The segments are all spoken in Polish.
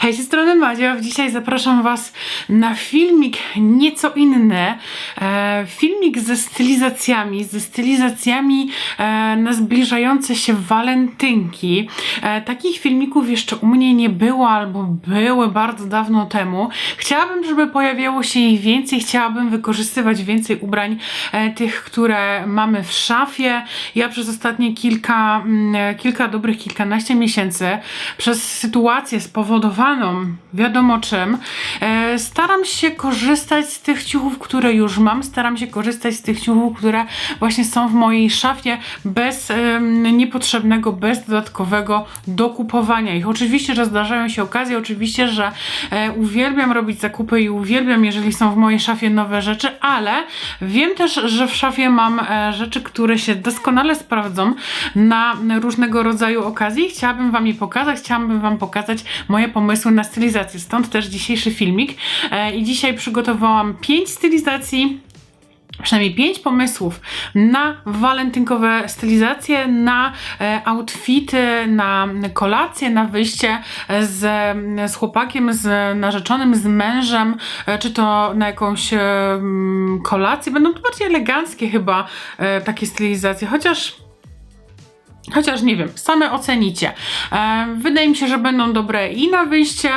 Hej, z tej strony Madzia. Dzisiaj zapraszam Was na filmik nieco inny. E, filmik ze stylizacjami, ze stylizacjami e, na zbliżające się walentynki. E, takich filmików jeszcze u mnie nie było albo były bardzo dawno temu. Chciałabym, żeby pojawiało się ich więcej, chciałabym wykorzystywać więcej ubrań e, tych, które mamy w szafie. Ja przez ostatnie kilka, mm, kilka dobrych kilkanaście miesięcy przez sytuację spowodowaną wiadomo czym, e, staram się korzystać z tych ciuchów, które już mam, staram się korzystać z tych ciuchów, które właśnie są w mojej szafie bez niepotrzebnego, bez dodatkowego dokupowania ich. Oczywiście, że zdarzają się okazje, oczywiście, że e, uwielbiam robić zakupy i uwielbiam, jeżeli są w mojej szafie nowe rzeczy, ale wiem też, że w szafie mam e, rzeczy, które się doskonale sprawdzą na różnego rodzaju okazji. Chciałabym Wam je pokazać, chciałabym Wam pokazać moje pomysły na stylizację. Stąd też dzisiejszy filmik. E, I dzisiaj przygotowałam 5 stylizacji przynajmniej pięć pomysłów na walentynkowe stylizacje, na e, outfity, na kolację, na wyjście z, z chłopakiem, z narzeczonym, z mężem, e, czy to na jakąś e, kolację. Będą to bardziej eleganckie chyba e, takie stylizacje, chociaż Chociaż nie wiem, same ocenicie. E, wydaje mi się, że będą dobre i na wyjście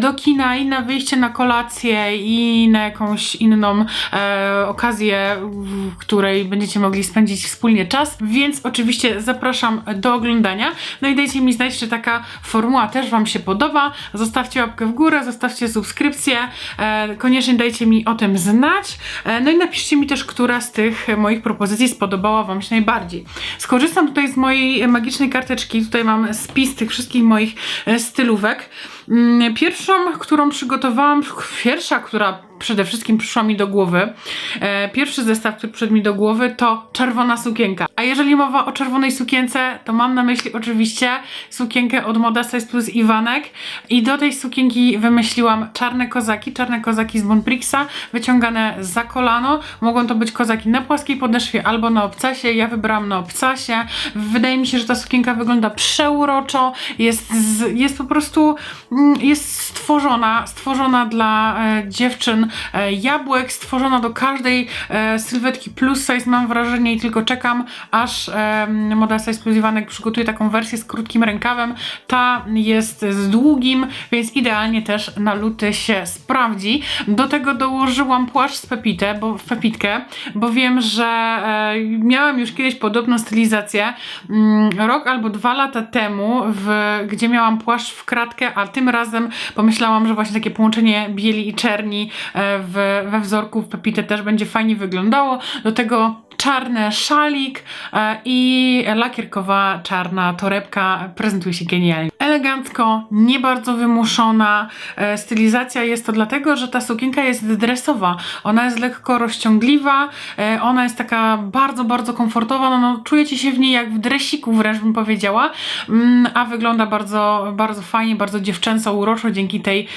do kina, i na wyjście na kolację, i na jakąś inną e, okazję, w której będziecie mogli spędzić wspólnie czas. Więc oczywiście zapraszam do oglądania. No i dajcie mi znać, czy taka formuła też Wam się podoba. Zostawcie łapkę w górę, zostawcie subskrypcję. E, koniecznie dajcie mi o tym znać. No i napiszcie mi też, która z tych moich propozycji spodobała Wam się najbardziej. Skorzystam tutaj z mojej magicznej karteczki. Tutaj mam spis tych wszystkich moich e, stylówek. Mm, Pierwszą, którą przygotowałam, pierwsza, która przede wszystkim przyszła mi do głowy, e, pierwszy zestaw, który przyszedł mi do głowy, to czerwona sukienka. Jeżeli mowa o czerwonej sukience, to mam na myśli oczywiście sukienkę od Moda Size Plus Iwanek i do tej sukienki wymyśliłam czarne kozaki, czarne kozaki z Bonprixa, wyciągane za kolano. Mogą to być kozaki na płaskiej podeszwie albo na obcasie. Ja wybrałam na obcasie. Wydaje mi się, że ta sukienka wygląda przeuroczo, jest, z, jest po prostu mm, jest stworzona, stworzona dla e, dziewczyn e, jabłek, stworzona do każdej e, sylwetki plus size, mam wrażenie i tylko czekam, aż e, Moda Size Plus przygotuje taką wersję z krótkim rękawem. Ta jest z długim, więc idealnie też na luty się sprawdzi. Do tego dołożyłam płaszcz z Pepitę, bo, Pepitkę, bo wiem, że e, miałam już kiedyś podobną stylizację mm, rok albo dwa lata temu, w, gdzie miałam płaszcz w kratkę, a tym razem pomyślałam, że właśnie takie połączenie bieli i czerni e, w, we wzorku w Pepitę też będzie fajnie wyglądało. Do tego czarny szalik e, i lakierkowa czarna torebka prezentuje się genialnie. Elegancko, nie bardzo wymuszona. E, stylizacja jest to dlatego, że ta sukienka jest dresowa. Ona jest lekko rozciągliwa, e, ona jest taka bardzo, bardzo komfortowa. No, no, czujecie się w niej jak w dresiku wręcz bym powiedziała, mm, a wygląda bardzo, bardzo fajnie, bardzo dziewczęco, uroczo dzięki tej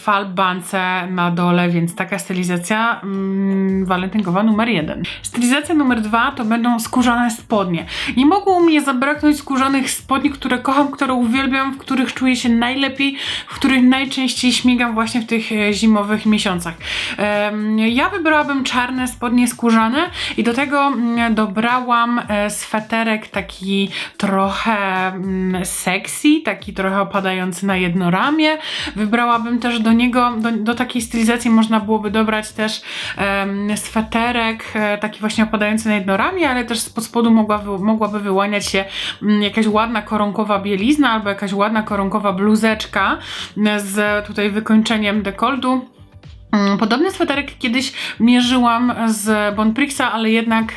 falbance na dole, więc taka stylizacja mm, walentynkowa numer jeden. Stylizacja numer dwa to będą skórzane spodnie. Nie mogło mnie zabraknąć skórzanych spodni, które kocham, które uwielbiam, w których czuję się najlepiej, w których najczęściej śmigam właśnie w tych e, zimowych miesiącach. Ja wybrałabym czarne spodnie skórzane i do tego mm, dobrałam e, sweterek taki trochę mm, sexy, taki trochę opadający na jedno ramię. Wybrałabym też do niego, do, do takiej stylizacji można byłoby dobrać też sweterek e, taki właśnie opadający na jedno ramię, ale też spod spodu mogłaby wyłaniać się mm, jakaś ładna koronkowa bielizna albo jakaś ładna koronkowa bluzeczka z tutaj wykończeniem dekoldu. Mm, Podobny sweterek kiedyś mierzyłam z Bonprixa, ale jednak,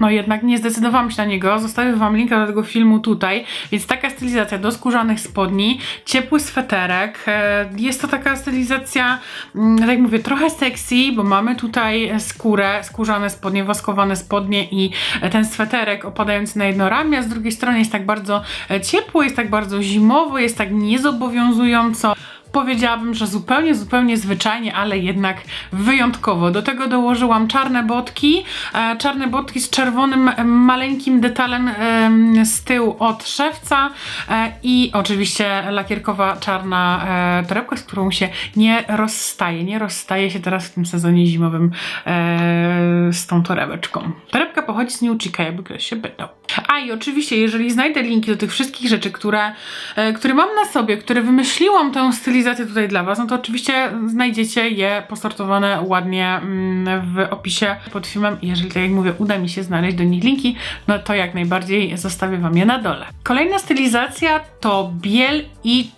no jednak nie zdecydowałam się na niego. Zostawię Wam linka do tego filmu tutaj. Więc taka stylizacja do skórzanych spodni, ciepły sweterek. E, Jest to taka stylizacja, mm, tak jak mówię, trochę sexy, bo mamy tutaj skórę, skórzane spodnie, woskowane spodnie i ten sweterek opadający na jedno ramię, z drugiej strony jest tak bardzo e, ciepło, jest tak bardzo zimowo, jest tak niezobowiązująco. Powiedziałabym, że zupełnie, zupełnie zwyczajnie, ale jednak wyjątkowo. Do tego dołożyłam czarne botki, e, czarne botki z czerwonym e, maleńkim detalem em, z tyłu od szewca e, i oczywiście lakierkowa czarna e, torebka, z którą się nie rozstaje. Nie rozstaje się teraz w tym sezonie zimowym e, z tą torebeczką. Torebka pochodzi z New Chica, jakby ktoś się pytał. A i oczywiście, jeżeli znajdę linki do tych wszystkich rzeczy, które, e, które mam na sobie, które wymyśliłam tę stylizację tutaj dla Was, no to oczywiście znajdziecie je posortowane ładnie mm, w opisie pod filmem. Jeżeli, tak jak mówię, uda mi się znaleźć do nich linki, no to jak najbardziej zostawię Wam je na dole. Kolejna stylizacja to biel i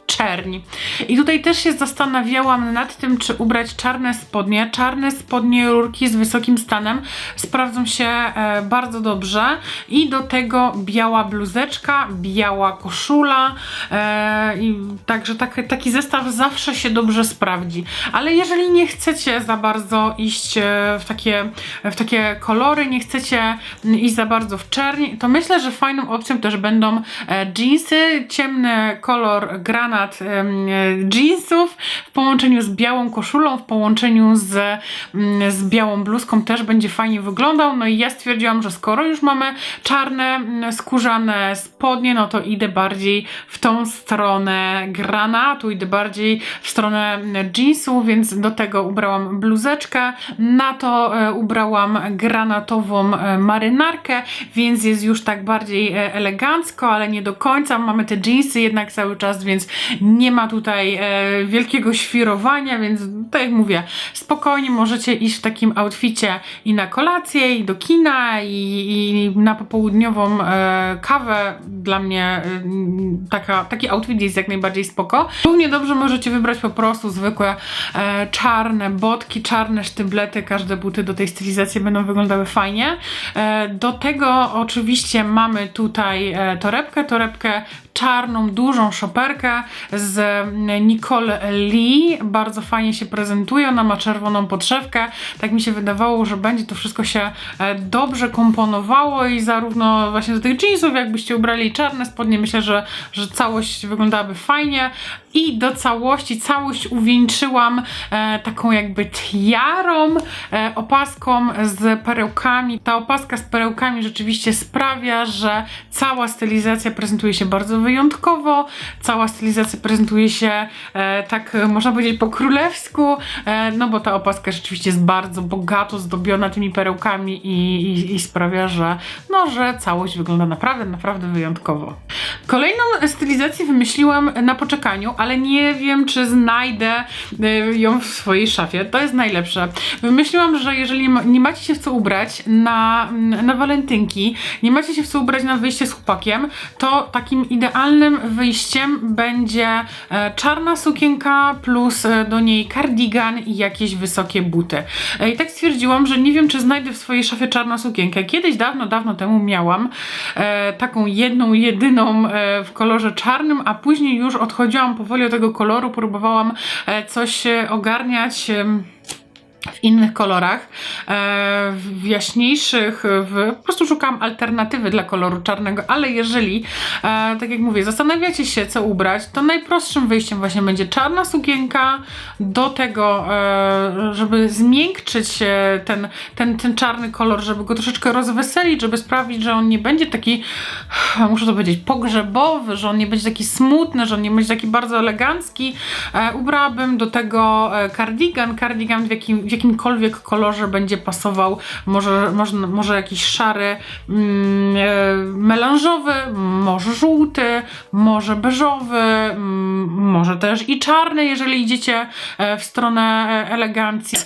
I tutaj też się zastanawiałam nad tym, czy ubrać czarne spodnie. Czarne spodnie rurki z wysokim stanem sprawdzą się e, bardzo dobrze. I do tego biała bluzeczka, biała koszula. E, i także tak, taki zestaw zawsze się dobrze sprawdzi. Ale jeżeli nie chcecie za bardzo iść e, w takie, w takie kolory, nie chcecie iść za bardzo w czerń, to myślę, że fajną opcją też będą jeansy, ciemny kolor granat e, jeansów w połączeniu z białą koszulą, w połączeniu z, mm, z białą bluzką też będzie fajnie wyglądał. No i ja stwierdziłam, że skoro już mamy czarne mm, skórzane spodnie, no to idę bardziej w tą stronę granatu, idę bardziej w stronę mm, jeansów, więc do tego ubrałam bluzeczkę, na to e, ubrałam granatową e, marynarkę, więc jest już tak bardziej e, elegancko, ale nie do końca. Mamy te jeansy jednak cały czas, więc nie ma tutaj e, wielkiego świrowania, więc tak jak mówię, spokojnie możecie iść w takim outficie i na kolację, i do kina, i, i na popołudniową e, kawę. Dla mnie e, taka, taki outfit jest jak najbardziej spoko. Równie dobrze możecie wybrać po prostu zwykłe e, czarne botki, czarne sztyblety, każde buty do tej stylizacji będą wyglądały fajnie. E, do tego oczywiście mamy tutaj e, torebkę, torebkę czarną, dużą szoperkę z Nicole Lee. Bardzo fajnie się prezentuje. Ona ma czerwoną podszewkę. Tak mi się wydawało, że będzie to wszystko się e, dobrze komponowało i zarówno właśnie do tych jeansów, jakbyście ubrali czarne spodnie, myślę, że, że całość wyglądałaby fajnie. I do całości, całość uwieńczyłam e, taką jakby tiarą, e, opaską z perełkami. Ta opaska z perełkami rzeczywiście sprawia, że cała stylizacja prezentuje się bardzo wyjątkowo, cała stylizacja prezentuje się e, tak, można powiedzieć, po królewsku, e, no bo ta opaska rzeczywiście jest bardzo bogato zdobiona tymi perełkami i, i, i sprawia, że, no, że całość wygląda naprawdę, naprawdę wyjątkowo. Kolejną stylizację wymyśliłam na poczekaniu, ale nie wiem, czy znajdę e, ją w swojej szafie. To jest najlepsze. Wymyśliłam, że jeżeli nie macie się w co ubrać na, na walentynki, nie macie się w co ubrać na wyjście z chłopakiem, to takim idealnym wyjściem będzie e, czarna sukienka plus e, do niej kardigan i jakieś wysokie buty. E, I tak stwierdziłam, że nie wiem, czy znajdę w swojej szafie czarną sukienkę. Kiedyś dawno, dawno temu miałam taką jedną, jedyną w kolorze czarnym, a później już odchodziłam powoli od tego koloru, próbowałam e, coś e, ogarniać. W innych kolorach, e, w jaśniejszych, w, po prostu szukam alternatywy dla koloru czarnego, ale jeżeli, e, tak jak mówię, zastanawiacie się co ubrać, to najprostszym wyjściem właśnie będzie czarna sukienka, do tego, e, żeby zmiękczyć ten, ten, ten czarny kolor, żeby go troszeczkę rozweselić, żeby sprawić, że on nie będzie taki, muszę to powiedzieć, pogrzebowy, że on nie będzie taki smutny, że on nie będzie taki bardzo elegancki, ubrałabym do tego kardigan, kardigan w, jakim, jakimkolwiek kolorze będzie pasował, może, może, może jakiś szary, mm, e, melanżowy, może żółty, może beżowy, mm, może też i czarny, jeżeli idziecie e, w stronę e, elegancji.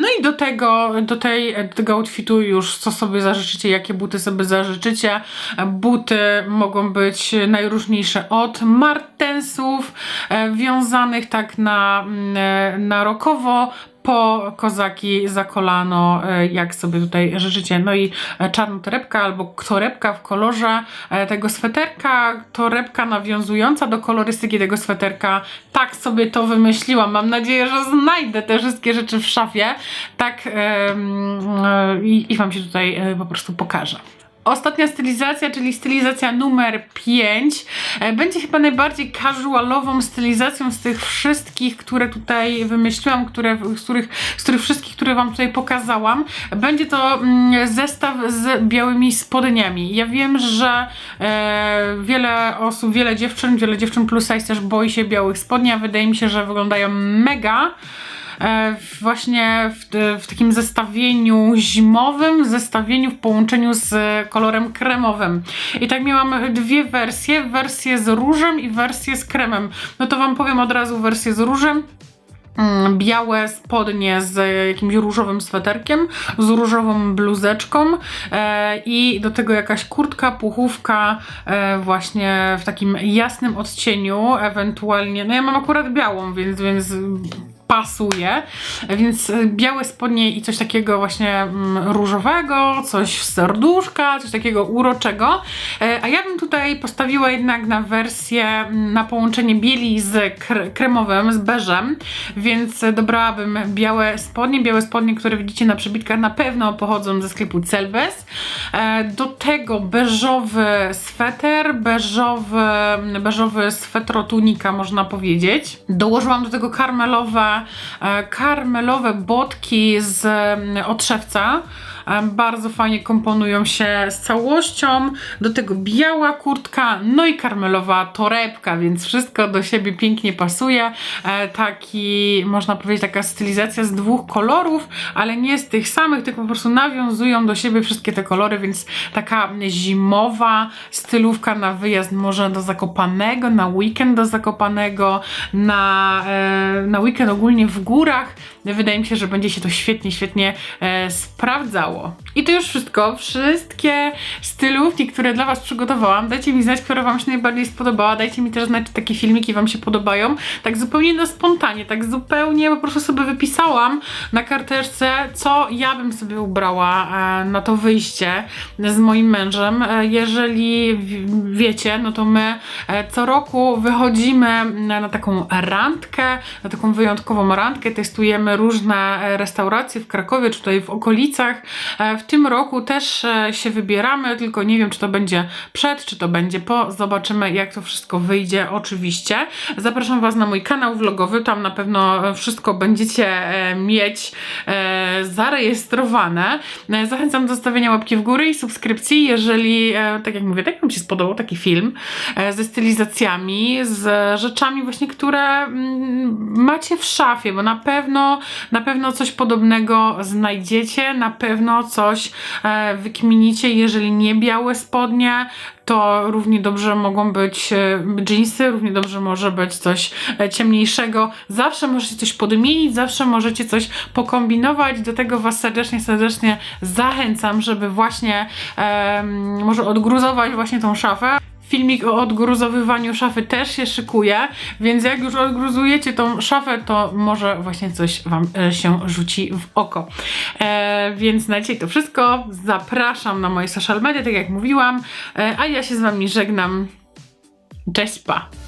No i do tego, do tej, do tego outfitu już co sobie zażyczycie, jakie buty sobie zażyczycie. Buty mogą być najróżniejsze od martensów, wiązanych tak na, mm, na rokowo, po kozaki za kolano, e, jak sobie tutaj życzycie. No i e, czarna torebka albo torebka w kolorze e, tego sweterka, torebka nawiązująca do kolorystyki tego sweterka. Tak sobie to wymyśliłam. Mam nadzieję, że znajdę te wszystkie rzeczy w szafie. Tak i, i Wam się tutaj po prostu pokażę. Ostatnia stylizacja, czyli stylizacja numer 5, e, będzie chyba najbardziej casualową stylizacją z tych wszystkich, które tutaj wymyśliłam, które, z, których, z których wszystkich, które Wam tutaj pokazałam. Będzie to mm, zestaw z białymi spodniami. Ja wiem, że e, wiele osób, wiele dziewczyn, wiele dziewczyn plus size też boi się białych spodni, a wydaje mi się, że wyglądają mega właśnie w, w takim zestawieniu zimowym, zestawieniu w połączeniu z kolorem kremowym. I tak miałam dwie wersje, wersję z różem i wersję z kremem. No to Wam powiem od razu wersję z różem. Mm, Białe spodnie z jakimś różowym sweterkiem, z różową bluzeczką e, i do tego jakaś kurtka, puchówka e, właśnie w takim jasnym odcieniu, ewentualnie, no ja mam akurat białą, więc, więc pasuje, więc e, białe spodnie i coś takiego właśnie mm, różowego, coś w serduszka, coś takiego uroczego, E, a ja bym tutaj postawiła jednak na wersję, mm, na połączenie bieli z kre- kremowym, z beżem, więc e, dobrałabym białe spodnie, białe spodnie, które widzicie na przebitkach na pewno pochodzą ze sklepu Celbes, E, do tego beżowy sweter, beżowy, beżowy swetrotunika można powiedzieć. Dołożyłam do tego karmelowe, karmelowe botki z mm, odszewca. E, Bardzo fajnie komponują się z całością. Do tego biała kurtka, no i karmelowa torebka, więc wszystko do siebie pięknie pasuje. E, Taki, można powiedzieć, taka stylizacja z dwóch kolorów, ale nie z tych samych, tylko po prostu nawiązują do siebie wszystkie te kolory, więc taka zimowa stylówka na wyjazd może do Zakopanego, na weekend do Zakopanego, na, e, na weekend ogólnie w górach. Wydaje mi się, że będzie się to świetnie, świetnie e, I to już wszystko. Wszystkie stylówki, które dla Was przygotowałam. Dajcie mi znać, która Wam się najbardziej spodobała. Dajcie mi też znać, czy takie filmiki Wam się podobają. Tak zupełnie na spontanie, tak zupełnie po prostu sobie wypisałam na karteczce, co ja bym sobie ubrała e, na to wyjście z moim mężem. E, jeżeli wiecie, no to my e, co roku wychodzimy na, taką randkę, na taką wyjątkową randkę, testujemy różne restauracje w Krakowie, czy tutaj w okolicach. E, W tym roku też e, się wybieramy, tylko nie wiem, czy to będzie przed, czy to będzie po. Zobaczymy, jak to wszystko wyjdzie, oczywiście. Zapraszam Was na mój kanał vlogowy, tam na pewno wszystko będziecie e, mieć zarejestrowane. Zachęcam do zostawienia łapki w górę i subskrypcji, jeżeli, tak jak mówię, tak Wam się spodobał taki film ze stylizacjami, z rzeczami właśnie, które mm, macie w szafie, bo na pewno, na pewno coś podobnego znajdziecie, na pewno coś e, wykminicie, jeżeli nie białe spodnie, to równie dobrze mogą być jeansy, równie dobrze może być coś e, ciemniejszego. Zawsze możecie coś podmienić, zawsze możecie coś pokombinować. Do tego Was serdecznie, serdecznie zachęcam, żeby właśnie em, może odgruzować właśnie tą szafę. Filmik o odgruzowywaniu szafy też się szykuje, więc jak już odgruzujecie tą szafę, to może właśnie coś Wam e, się rzuci w oko. E, więc na dzisiaj to wszystko. Zapraszam na moje social media, tak jak mówiłam, e, a ja się z Wami żegnam. Cześć, pa!